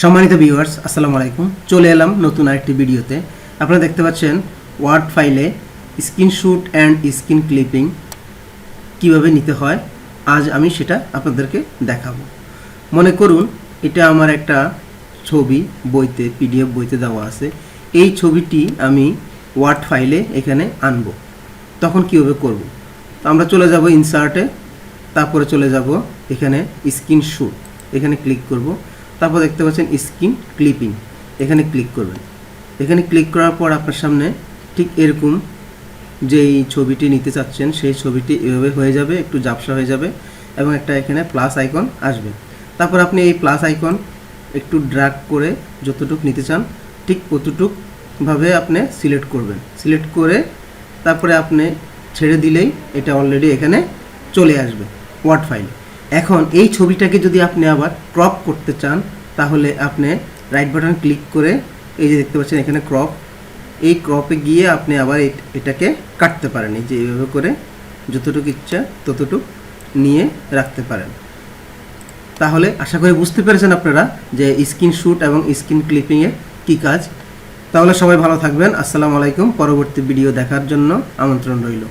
সম্মানিত ভিউয়ার্স আসসালামু আলাইকুম। চলে এলাম নতুন আরেকটি ভিডিওতে। আপনারা দেখতে পাচ্ছেন ওয়ার্ড ফাইলে স্ক্রিনশুট অ্যান্ড স্ক্রিন ক্লিপিং কীভাবে নিতে হয়। আজ আমি সেটা আপনাদেরকে দেখাবো। মনে করুন, এটা আমার একটা ছবি, বইতে পিডিএফ বইতে দেওয়া আছে। এই ছবিটি আমি ওয়ার্ড ফাইলে এখানে আনব। তখন কীভাবে করব? আমরা চলে যাব ইনসার্টে তারপরে চলে যাব এখানে স্ক্রিনশুট এখানে ক্লিক করব। তারপর দেখতে পাচ্ছেন স্ক্রিন ক্লিপিং। এখানে ক্লিক করবেন। এখানে ক্লিক করার পর আপনার সামনে ঠিক এরকম যেই ছবিটি নিতে চাচ্ছেন, সেই ছবিটি এভাবে হয়ে যাবে, একটু জাপসা হয়ে যাবে এবং একটা এখানে প্লাস আইকন আসবে। তারপর আপনি এই প্লাস আইকন একটু ড্রাগ করে যতটুক নিতে চান, ঠিক ততটুকভাবে আপনি সিলেক্ট করবেন। সিলেক্ট করে তারপরে আপনি ছেড়ে দিলেই এটা অলরেডি এখানে চলে আসবে ওয়ার্ড ফাইল এখন এই ছবিটাকে যদি আপনি আবার ক্রপ করতে চান, তাহলে আপনি রাইট বাটন ক্লিক করে এই যে দেখতে পাচ্ছেন এখানে ক্রপ এই ক্রপে গিয়ে আপনি আবার এটাকে কাটতে পারেন। এই যে এইভাবে করে যতটুকু ইচ্ছা ততটুক নিয়ে রাখতে পারেন। তাহলে আশা করি বুঝতে পেরেছেন আপনারা যে স্ক্রিনশুট এবং স্ক্রিন ক্লিপিংয়ের কী কাজ। তাহলে সবাই ভালো থাকবেন। আসসালামু আলাইকুম। পরবর্তী ভিডিও দেখার জন্য আমন্ত্রণ রইল।